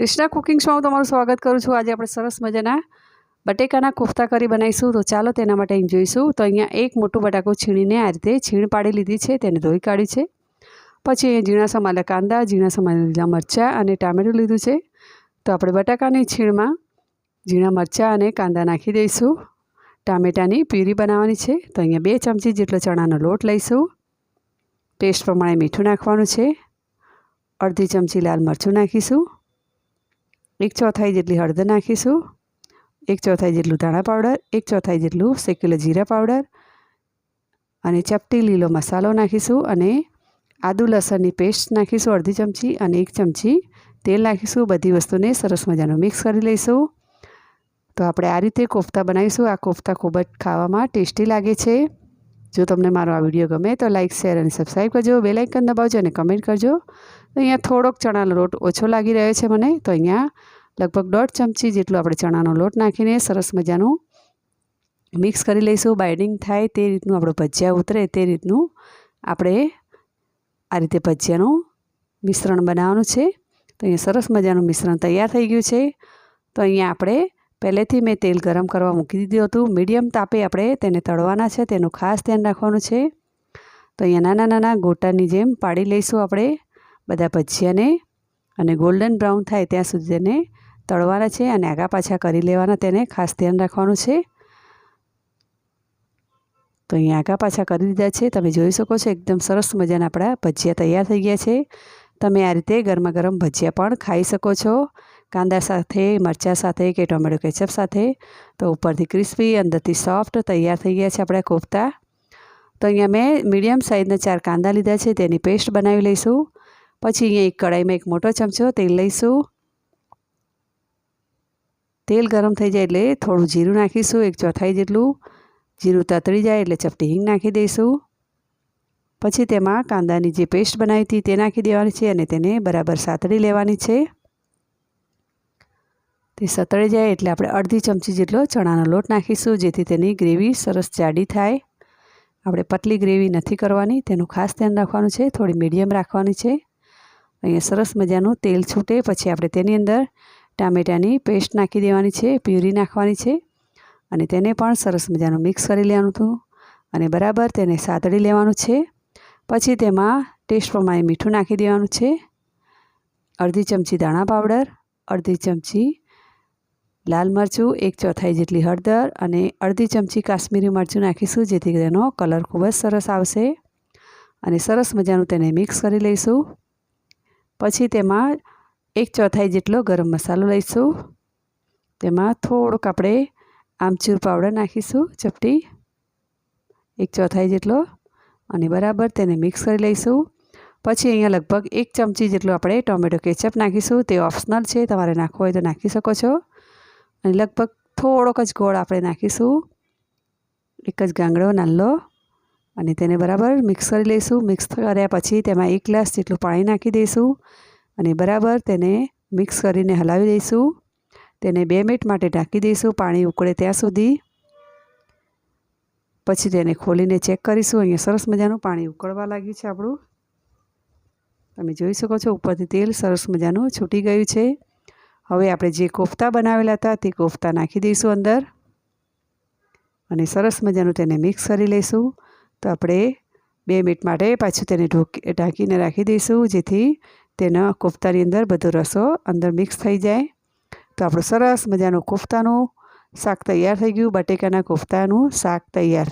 Krishna cooking શોમાં તમારું સ્વાગત કરું છું. આજે આપણે સરસ મજાના બટેકાના કોફતા કરી બનાવીશું. તો ચાલો તેના માટે અહીં જોઈશું. તો અહીંયા એક મોટું બટાકું છીણીને આ રીતે છીણ પાડી લીધી છે. તેને ધોઈ કાઢી છે. પછી અહીંયા ઝીણા સમારેલા કાંદા, ઝીણા સમારેલા લીલા મરચાં અને ટામેટું લીધું છે. તો આપણે બટાકાની છીણમાં ઝીણા મરચાં અને કાંદા નાખી દઈશું. ટામેટાની પ્યુરી બનાવવાની છે. તો અહીંયા બે ચમચી જેટલો ચણાનો લોટ લઈશું. ટેસ્ટ પ્રમાણે મીઠું નાખવાનું છે. અડધી ચમચી લાલ મરચું નાખીશું. એક ચોથાઈ જેટલી હળદર નાખીશું, એક ચોથાઈ જેટલું ધાણા પાવડર, એક ચોથાઈ જેટલું શેકેલો જીરા પાવડર અને ચપટી લીલો મસાલો નાખીશું અને આદુ લસણની પેસ્ટ નાખીશું અડધી ચમચી અને એક ચમચી તેલ નાખીશું. બધી વસ્તુને સરસ મજાનું મિક્સ કરી લઈશું. તો આપણે આ રીતે કોફતા બનાવીશું. આ કોફતા ખૂબ જ ખાવામાં ટેસ્ટી લાગે છે. જો તમને મારો આ વીડિયો ગમે તો લાઇક શેર અને સબસ્ક્રાઈબ કરજો. બેલાઇકન દબાવજો અને કમેન્ટ કરજો. તો અહીંયા થોડોક ચણાનો લોટ ઓછો લાગી રહ્યો છે મને. તો અહીંયા લગભગ દોઢ ચમચી જેટલો આપણે ચણાનો લોટ નાખીને સરસ મજાનું મિક્સ કરી લઈશું. બાઇડિંગ થાય તે રીતનું આપણું ભજીયા ઉતરે તે રીતનું આપણે આ રીતે ભજીયાનું મિશ્રણ બનાવવાનું છે. તો અહીંયા સરસ મજાનું મિશ્રણ તૈયાર થઈ ગયું છે. તો અહીંયા આપણે પહેલેથી મેં તેલ ગરમ કરવા મૂકી દીધું હતું. મીડિયમ તાપે આપણે તેને તળવાના છે, તેનું ખાસ ધ્યાન રાખવાનું છે. તો અહીંયા નાના નાના ગોટાની જેમ પાડી લઈશું આપણે બધા ભજીયાને અને ગોલ્ડન બ્રાઉન થાય ત્યાં સુધી તેને તળવાના છે અને આગા પાછા કરી લેવાના તેને ખાસ ધ્યાન રાખવાનું છે. તો અહીંયા આગા પાછા કરી દીધા છે. તમે જોઈ શકો છો એકદમ સરસ મજાના આપણા ભજીયા તૈયાર થઈ ગયા છે. તમે આ રીતે ગરમા ગરમ ભજીયા પણ ખાઈ શકો છો. કાંદા સાથે, મરચાં સાથે કે ટોમેટો કેચઅપ સાથે. તો ઉપરથી ક્રિસ્પી, અંદરથી સોફ્ટ તૈયાર થઈ ગયા છે આપણા કોફતા. તો અહીંયા મેં મીડિયમ સાઇઝના ચાર કાંદા લીધા છે, તેની પેસ્ટ બનાવી લઈશું. પછી અહીંયા એક કડાઈમાં એક મોટો ચમચો તેલ લઈશું. તેલ ગરમ થઈ જાય એટલે થોડું જીરું નાખીશું, એક ચોથાઈ જેટલું. જીરું તતળી જાય એટલે ચપટી હિંગ નાખી દઈશું. પછી તેમાં કાંદાની જે પેસ્ટ બનાવી હતી તે નાખી દેવાની છે અને તેને બરાબર સાતળી લેવાની છે. તે સતળી જાય એટલે આપણે અડધી ચમચી જેટલો ચણાનો લોટ નાખીશું, જેથી તેની ગ્રેવી સરસ જાડી થાય. આપણે પતલી ગ્રેવી નથી કરવાની, તેનું ખાસ ધ્યાન રાખવાનું છે, થોડી મીડિયમ રાખવાની છે. અહીંયા સરસ મજાનું તેલ છૂટે, પછી આપણે તેની અંદર ટામેટાની પેસ્ટ નાખી દેવાની છે, પ્યુરી નાખવાની છે, અને તેને પણ સરસ મજાનું મિક્સ કરી લેવાનું હતું, અને બરાબર તેને સાતળી લેવાનું છે. પછી તેમાં ટેસ્ટ પ્રમાણે મીઠું નાખી દેવાનું છે. અડધી ચમચી દાણા પાવડર, અડધી ચમચી લાલ મરચું, એક ચોથાઈ જેટલી હળદર અને અડધી ચમચી કાશ્મીરી મરચું નાખીશું, જેથી તેનો કલર ખૂબ જ સરસ આવશે. અને સરસ મજાનું તેને મિક્સ કરી લઈશું. પછી તેમાં એક ચોથાઈ જેટલો ગરમ મસાલો લઈશું. તેમાં થોડોક આપણે આમચૂર પાવડર નાખીશું, ચપટી. એક ચોથાઈ જેટલો. અને બરાબર તેને મિક્સ કરી લઈશું. પછી અહીંયા લગભગ એક ચમચી જેટલું આપણે ટોમેટો કેચઅપ નાખીશું. તે ઓપ્શનલ છે, તમારે નાખવો હોય તો નાખી શકો છો. અને લગભગ થોડોક જ ગોળ આપણે નાખીશું. એક જ ગાંગડો નાલ્લો અને તેને બરાબર મિક્સ કરી લઈશું. મિક્સ કર્યા પછી તેમાં એક ગ્લાસ જેટલું પાણી નાખી દઈશું. અને બરાબર તેને મિક્સ કરીને હલાવી દઈશું તેને બે મિનિટ માટે ઢાંકી દઈશું. પાણી ઉકળે ત્યાં સુધી. પછી તેને ખોલીને ચેક કરીશું. અહીંયા સરસ મજાનું પાણી ઉકળવા લાગ્યું છે આપણું. તમે જોઈ શકો છો ઉપરથી તેલ સરસ મજાનું છૂટી ગયું છે. હવે આપણે જે કોફતા બનાવેલા હતા તે કોફતા નાખી દઈશું અંદર. અને સરસ મજાનું તેને મિક્સ કરી લઈશું. તો આપણે બે મિનિટ માટે પાછું તેને ઢોકી, ઢાંકીને રાખી દઈશું, જેથી તેના કોફતાની અંદર બધો રસો અંદર મિક્સ થઈ જાય. તો આપણું સરસ મજાનું કોફતાનું શાક તૈયાર થઈ ગયું, બટેકાના કોફતાનું શાક તૈયાર.